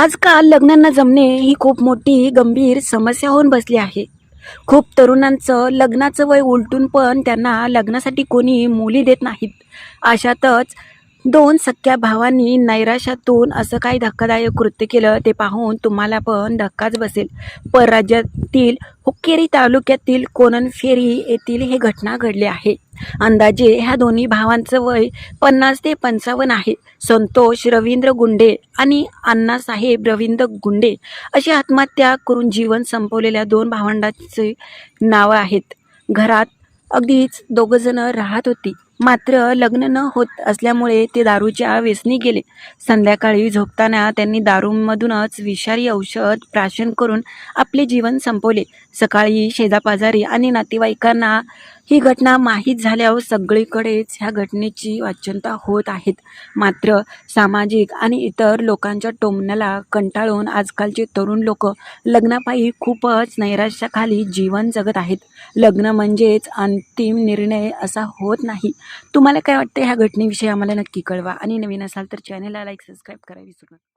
आजकाल लग्नांना जमणे ही खूप मोठी गंभीर समस्या होऊन बसली आहे. खूप तरुणांचं लग्नाचं वय उलटून पण त्यांना लग्नासाठी कोणी मुली देत नाहीत. अशातच दोन सख्या भावांनी नैराश्यातून असं काही धक्कादायक कृत्य केलं ते पाहून तुम्हाला पण धक्काच बसेल. परराज्यातील हुक्केरी तालुक्यातील कोननफेरी येथील हे घटना घडली आहे. अंदाजे ह्या दोन्ही भावांचं वय पन्नास ते पंचावन्न आहे. संतोष रवींद्र गुंडे आणि अण्णासाहेब रवींद्र गुंडे अशी आत्महत्या करून जीवन संपवलेल्या दोन भावंडांचे नावं आहेत. घरात अगदीच दोघंजणं राहत होती. मात्र लग्न न होत असल्यामुळे ते दारूच्या व्यसनी गेले संध्याकाळी झोपताना त्यांनी दारूमधूनच विषारी औषध प्राशन करून आपले जीवन संपवले. सकाळी शेजापाजारी आणि नातेवाईकांना ही घटना माहीत झाल्यावर सगळीकडेच ह्या घटनेची वाच्यता होत आहेत. मात्र सामाजिक आणि इतर लोकांच्या टोमण्याला कंटाळून आजकालचे तरुण लोक लग्नापायी खूपच नैराश्याखाली जीवन जगत आहेत. लग्न म्हणजेच अंतिम निर्णय असा होत नाही. तुम्हाला काय वाटतं ह्या घटनेविषयी आम्हाला नक्की कळवा. आणि नवीन असाल तर चॅनलला लाईक सबस्क्राईब करा विसरू नका.